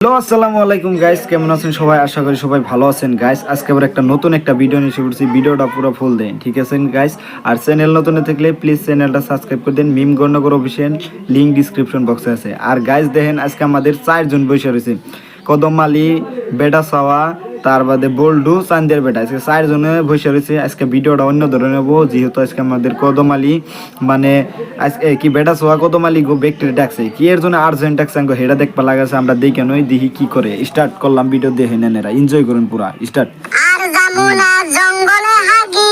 Hello, আসসালামু আলাইকুম guys কেমন আছেন সবাই? আশা করি সবাই ভালো আছেন। গাইস আজকে আবার একটা নতুন একটা ভিডিও নিয়ে পড়ছি। ভিডিওটা পুরো ফুল দেন, ঠিক আছেন গাইস আর চ্যানেল নতুন থাকলে প্লিজ চ্যানেলটা সাবস্ক্রাইব করে দেন। Mim Gononagar official link description বক্সে আছে। আর গাইস দেখেন আজকে আমাদের চারজন বসে রয়েছে। কদম আলী বেডা সাওয়া তার বাদে বোল্ডু চান্দের বেটা। আজকে চারজনে বসে রয়েছে। আজকে ভিডিওটা অন্য ধরনের হব, যেহেতু আজকে আমাদের কদমালি মানে আজকে কি বেটা সোয়া কদমালি গো ব্যক্তির ডাকছে। কি এর জন্য আর্জেন্ট ডাকছে হেডা দেখবা লাগাছে আমরা দেখে নই, দেখি কি করে। স্টার্ট করলাম ভিডিও দেখে নেন এরা। এনজয় করুন পুরা স্টার্ট আর জামুনা জঙ্গলে।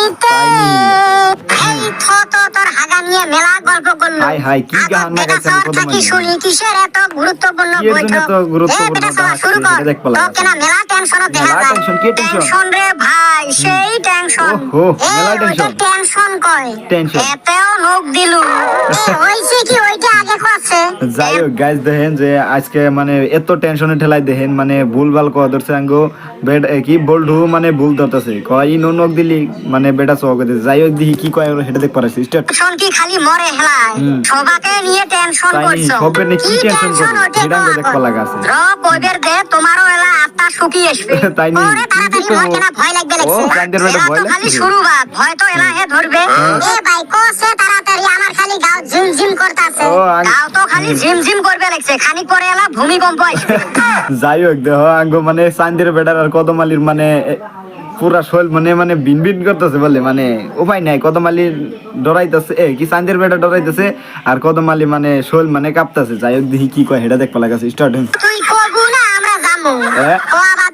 এই থত তোর হাগা নিয়ে মেলা গল্প করল। হাই হাই কি গান না গাইছে শহর কদম শুনি কিসের এত গুরুত্বপূর্ণ কি এর জন্য বৈঠক? এত গুরুত্বপূর্ণ এ বেটা সবা ডাক শুরু কর। এটা দেখবা লাগা তোকে না মেলা টেনশন দেখা যায় tension, কি টেনশন রে ভাই সেই টেনশন ওহো, মেলা tension। টেনশন কয়। Tension। এতেও নোক দিলু। হইছে কি ওইটা আগে কইছে যাই হোক গাইজ দেখেন যে আজকে মানে এত টেনশনে ঠেলাই দেখেন মানে ভুল ভালো কয়া ধরছে আঙ্গো। বেড কি বল্ডু মানে ভুল ধরতেছে। কয় ই নক দিলি মানে বেটা সহ যাই হোক দেখি কি কয় সেটা দেখ পারাছি। স্টার্ট টেনশন কি খালি মরে হেলায়? সবাকে নিয়ে টেনশন করছ। সবে নিয়ে কি টেনশন সেটা আমাকে কয়া দেখবা। লাগা আছে। র কইবের দে তোমারও এলা আত্মা শুকিয়ে আসবে। তাই নি, ওরে তাড়াতাড়ি? ভয় কেনা ভয় লাগবে ও, লাগছে। কান্দের বেটা ভয় তো খালি শুরু বাদ ভয় তো এলা হে ধরবে। এ ভাই কোসে তাড়াতাড়ি? আমার খালি গাও ঝিম ঝিম করতাছে। ও, গাও তো খালি ঝিম ঝিম করবে লাগছে। খানিক পরে এলা ভূমিকম্প আসবে। যাই হোক দেহ আঙ্গো মানে সান্দির বেটার আর কদমালির মানে পুরা শৈল মানে মানে বিন বিন করতেছে বলে মানে উপায় নাই। কদমালি ডরাইতেছে এ কি সান্দির বেটা ডরাইতেছে আর কদমালি মানে শৈল মানে কাঁপতেছে। যাই হোক দেখি কি কয় হেটা দেখ পালা গেছে স্টার্ট হ্যাঁ?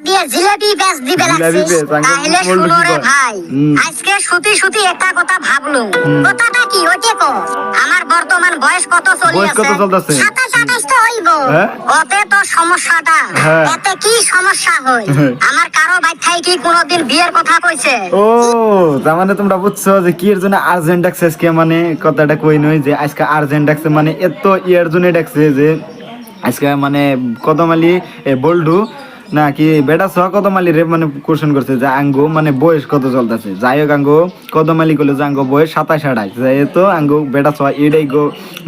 ও আবার দিয়ে জিলেবি বেচ দিবে লাগছিস তাহলে শুনো কি রে ভাই আজকে সুতি সুতি একটা কথা ভাবলুম। কথাটা কি ওইটে কো আমার বর্তমান বয়স কত চলি বয়স কত আছে চলতেছে? সাতাশ আঠাশ তো হইব? ওতে তো সমস্যাটা। এতে কি সমস্যা। আমার কারও বাচ্চাই কি কোনোদিন বিয়ের কথা কইছে? ও তার মানে তোমরা বুঝছ যে কি এর জন্য আর্জেন্ট ডাকছে আজকে? মানে কথাটা কই নই যে আজকে আর্জেন্ট ডাকছে মানে এত ইয়ার জন্য ডাকছে যে আজকে মানে কদমালি এ বল্ডু না, কি বেটা সহ কদমালি রে মানে কোশ্চেন করছে যে আঙ্গো মানে বয়স কত চলতেছে? যাই হোক আঙ্গো, কদমালি করল যে আঙ্গো বয়স সাতাশ, আঠাশ। যাই তো আঙ্গো বেটা সহ এটাই গো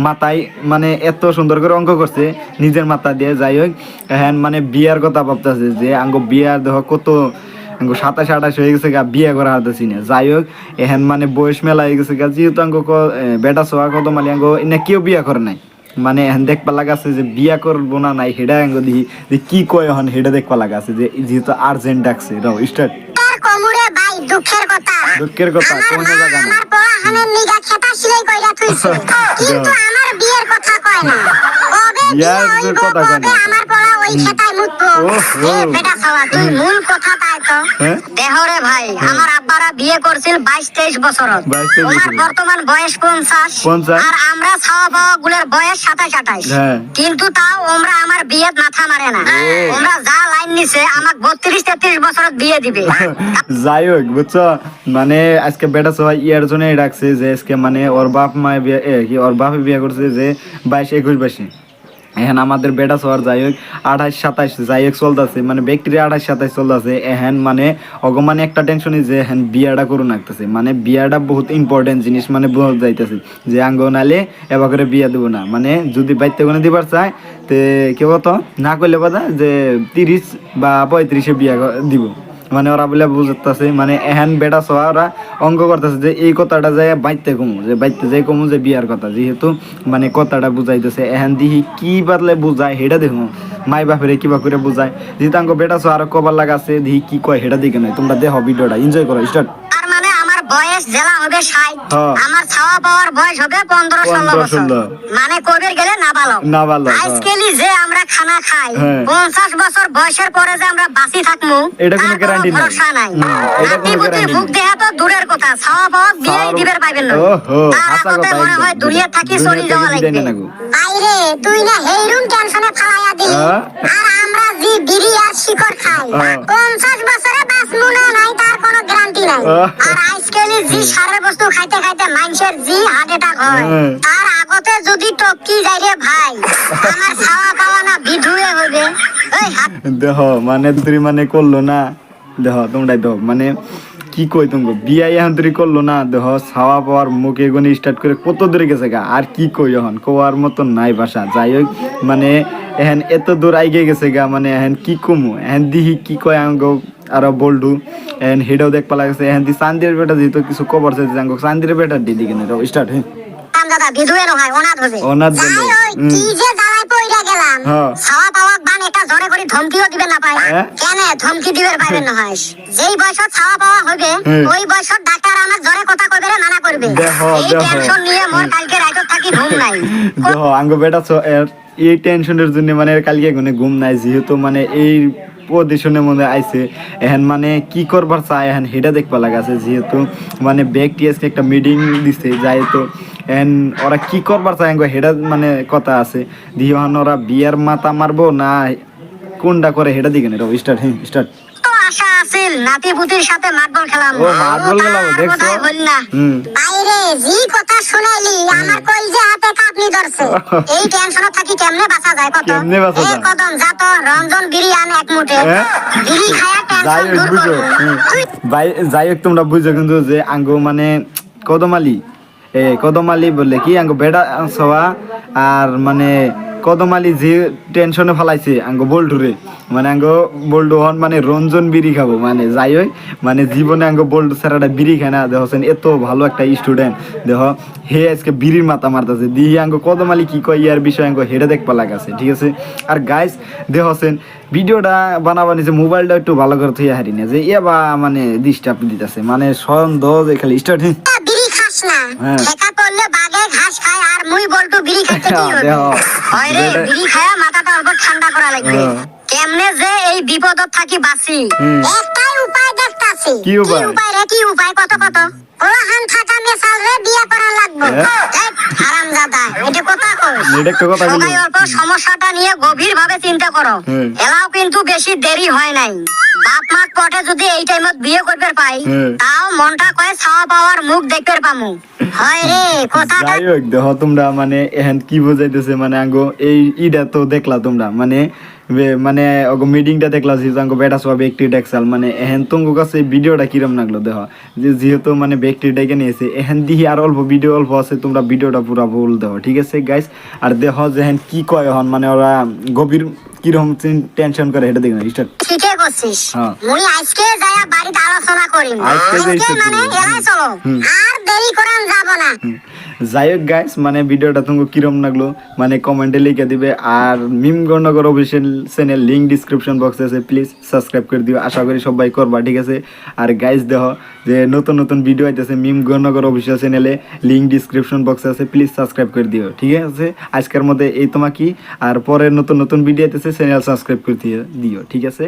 মাথায় মানে এত সুন্দর করে অঙ্ক করছে, নিজের মাথা দিয়ে যাই হোক হ্যাঁ মানে বিয়ার কথা ভাবতেছে যে আঙ্গো বিয়ার দেখ কত? সাতাশ, আঠাশ হয়ে গেছে গা, বিয়ে করা হাতেছি না। যাই হোক এহেন মানে বয়স মেলা হয়ে গেছে গা, যেহেতু আঙ্গো বেটা সোয়া কত মালি আঙ্গো, এনে কেউ বিয়া করে নাই। মানে দেখবা লাগাছে যে বিয়া করব না নাই, হেডা যে কি কয় হন হেডা দেখবা লাগাছে যে যেহেতু আর্জেন্ট ডাকছে রাও স্টার্ট। দুঃখের কথা। দুঃখের কথা, আমার কোনো জায়গা না। আমার পড়াশোনার খেতা সিলাই কইরা থুইছে। কিন্তু আমার বিয়ের কথা কয় না। কবে বিয়ে হইব কবে আমার পড়া ওই খেতায় মুতবো। ওহো। বেটা খাওয়া তুই মূল কথা তাই তো। হ্যাঁ? দেহরে ভাই আমার আব্বারা বিয়ে করছিল বাইশ তেইশ বছর 22 23 তোমার বছরে। বর্তমান বয়স পঞ্চাশ। 50 আর আমরা ছাওয়া পাওয়া গুলের বয়স সাতাশ আঠাশ। হ্যাঁ। কিন্তু তাও ওমরা আমার বিয়ে মাথা মারে না। ওমরা যা নিছে আমাক যাই হোক, বুঝছ? মানে আজকে বেটা সবাই ইয়ার জন্যই ডাকছে যে, আজকে মানে ওর বাপ মায় বিয়ে ওর বাপে বিয়ে করছে যে বাইশ একুশ বাইশে এখন আমাদের বেটা সবার যাই হোক আঠাশ, সাতাশ যাই হোক চলতেছে মানে ব্যক্তির আঠাশ, সাতাশ চলতেছে এখন মানে অগ মানে একটা টেনশনই যে এখন বিয়াটা করুন লাগতেছে মানে বিয়াটা বহুত ইম্পর্টেন্ট জিনিস মানে বোঝা যাইতেছে যে আঙ্গ নালে এবার করে বিয়া দেবো না। মানে যদি বাইতে কোনো দিবার চায়, তে কেউ তো না করলে কথা যে তিরিশ বা পঁয়ত্রিশে বিয়া দিব। মানে ওরা বলে বুঝতেছে মানে এহেন বেটা সহ ওরা অঙ্ক করতেছে যে এই কথাটা যায় বাইতে কমু, যে বাইতে যাই কমু যে বিয়ার কথা, যেহেতু মানে কথাটা বুঝাইতেছে, এহেন দিহি কি বাদলে বুঝায় হেটা দেখুন মাই বাপেরে কিবা করে বুঝায়। যেহেতু আঙ্ক বেটা সহ আরও কবার লাগাছে, দিহি কি কয় হেটা দিকে নয় তোমরা দেহ ভিডিওটা এনজয় করো স্টার্ট বয়স জেলা হবে ষাট হ্যাঁ। আমার ছাওয়া পাওয়ার বয়স হবে পনেরো ষোলো বছর মানে কবির গেলে নাবালক, হ্যাঁ। আজকালি যে আমরা খানা খাই হ্যাঁ। পঞ্চাশ বছর বয়সের পরে যে আমরা বাঁচি থাকব এটা কোনো guarantee নাই। ভরসা নাই হুম, এটা কোনো নাতি পুতি guarantee ভুগ নাই। দেহা তো দূরের কথা ছাওয়া পাওয়া বিয়ে দিবের পাইবেন না তার আগতে মনে হয় দুনিয়া থাকি চলে যাওয়া লাগবে বাইরে তুই না হেরুন টেনশনে ফালাইয়া দিলি হ্যাঁ? আর আমরা জি বিড়ি আর শিকড় খাই হ্যাঁ। পঞ্চাশ বছরে বাঁচবো না নাই তার কোনো গ্যারান্টি নাই হ্যাঁ। আর আজকালি জি সারের বস্তু খাইতে খাইতে মানুষের জি হার্ট অ্যাটাক হয়। তার আগতে যদি টপকি যাই রে ভাই আমার খাওয়া পাওয়া না বিধুয়ে হইবে। দেহ মানে তুই মানে করল না। দেহ তোমরাই দেহ মানে কি কই তুমি বিয়া এখন তৈরি করল না। দেহ ছাওয়া পাওয়ার মুখে গনি স্টার্ট করে কত দূরে গেছে গা? আর কি কই এখন? কোয়ার মতো নাই বাসা। যাই হোক মানে এখন এত দূর আইগে গেছে গা মানে এখন কি কমু? এখন দিহি কি কয় আঙ্গ আরও বলডু এখন হেডাও দেখ পালা গেছে এখন দি চান্দির বেটা যেহেতু কিছু খবর আছে আঙ্গ চান্দির বেটা দিদি কিনে স্টার্ট হ্যাঁ দাদা নহয় অনাথ হবে অনাথ বলে, কি যে গেলাম। হ্যাঁ। ছাওয়া পাওয়া বান এটা জোরে করে ধমকিও দিবেন না পায়। হ্যাঁ? কেন ধমকি দিবেন পাইবেন না হয়? যেই বয়সত ছাওয়া পাওয়া হবে ওই বয়সত ডাক্তার আমার জোরে কথা কইবে রে মানা করবে। এই। টেনশন নিয়ে মোর কালকে রাইতত থাকি ঘুম নাই। আঙ্গ বেটা এই টেনশনের জন্য মানে কালকে ঘুম নাই যেহেতু মানে এই পজিশনের মধ্যে আইসে এখন মানে কি করবার চায় এখন হেটা দেখবা লাগা আছে, যেহেতু মানে ব্যক্তি টিএসকে একটা মিটিং দিছে যাই তো এখন ওরা কি করবার চায় হেটা মানে কথা আছে। দিয়ে ওরা বিয়ার মাথা মারবো না কোনটা করে হেটা দিকে স্টার্ট হ্যাঁ স্টার্ট আছিল নাতি পুতির সাথে মার্বল খেলাম। ও, মার্বল খেলাবো, দেখছ? বাইরে জি কথা শুনাইলি আমার হাতে কাঁপনি ধরছে। এই টেনশনে থাকি কেমনে বাঁচা যায় কত? কেমনে বাঁচা যায়? কদম যা তো রঞ্জন বিড়ি আন এক মুঠে। হ্যাঁ? বিড়ি খায়া যাই টেনশন হোক দূর। তুই বাই- যাই হোক তোমরা বুঝো কিন্তু যে আঙ্গু মানে কদমালি এ কদমালি বললে কি? আঙ্গ বেড়া সবা। আর মানে কদমালি যে টেনশনে ফেলাইছে আঙ্গ বল্টুরে। মানে আঙ্গ বল্টু হন মানে রঞ্জন বিড়ি খাব মানে যাই হোক মানে জীবনে আঙ্গ বল্টু স্যারাটা বিড়ি খায় না। দেখছেন এত ভালো একটা স্টুডেন্ট দেখ হে আজকে বিড়ির মাথা মারতেছে। দিহি আঙ্গ কদমালি কি কয় ইয়ার বিষয় আঙ্গ হেরে দেখবা লাগাছে ঠিক আছে? আর গাইস দেখছেন ভিডিওটা বানাবা নিছে মোবাইলটা একটু ভালো করে থইয়া হারি না যে ইয়া বা মানে ডিস্টার্ব দিতেছে। মানে স্বয়ং দশ খালি স্টার্ট হ্যাঁ। পড়লে বাগে ঘাস খায় আর মুই বলটু বিড়ি খাইতে কি হবে? হয় রে বিড়ি খায়া মাথাটা অল্প ঠান্ডা করা লাগবে। হ্যাঁ। কেমনে যে এই বিপদত থাকি বাঁচি। একটাই উপায় দেখতাছি। কি উপায়? রে কি উপায়? কত কত? ওলাহান থাকা মেসাল রে বিয়ে করা লাগবে। হ্যাঁ। হারাম দাদা এটা কথা কই এটা কথা বলি। সবাই অল্প সমস্যাটা নিয়ে গভীর ভাবে চিন্তা করো। এলাও কিন্তু বেশি দেরি হয় নাই। বাপ মাক পটে যদি এই টাইমত বিয়ে করবে পাই তাও মনটা কয় ছাওয়া পাওয়ার মুখ দেখতে পামু। হয় রে কথাটা যাই হোক দেখো তোমরা মানে এহেন কি বোঝাইতেছে? মানে আঙ্গো এই ইডা তো দেখলা তোমরা। মানে মানে ওগো মিটিংটা দেখলা যে আঙ্গো বেটা সব ব্যক্তি দেখছাল মানে এহেন তোমার কাছে ভিডিওটা কিরম লাগল দেখো? যে যেহেতু মানে ব্যক্তি ডেকে নিয়েছে এহেন দিহি আর অল্প ভিডিও অল্প আছে তোমরা ভিডিওটা পুরা ভুল দেখো ঠিক আছে গাইস আর দেখো যে এখন কি কয় এখন মানে ওরা গভীর কীরকম টেনশন করে এটা দেখো স্টার্ট ঠিকই করছিস হ্যাঁ। মুই আজকে যায়া বাড়িতে আলোচনা করিম। আজকে আজকে মানে এলাই চলো। আর দেরি করান যাব না। যাই হোক গাইস মানে ভিডিওটা তোমাকে কিরম লাগল মানে কমেন্টে লিখে দিবে। আর Mim Gononagar official channel link description বক্সে আছে প্লিজ সাবস্ক্রাইব করে দিও। আশা করি সবাই করবা, ঠিক আছে? আর গাইস দেখো যে নতুন নতুন ভিডিও আইতেছে মিম গণনগর অফিসিয়াল চ্যানেলে লিঙ্ক ডিসক্রিপশন বক্সে আছে প্লিজ সাবস্ক্রাইব করে দিও, ঠিক আছে? আজকের মধ্যে এই তোমাকে। আর পরে নতুন নতুন ভিডিও আইতেছে চ্যানেল সাবস্ক্রাইব করে দিও, ঠিক আছে?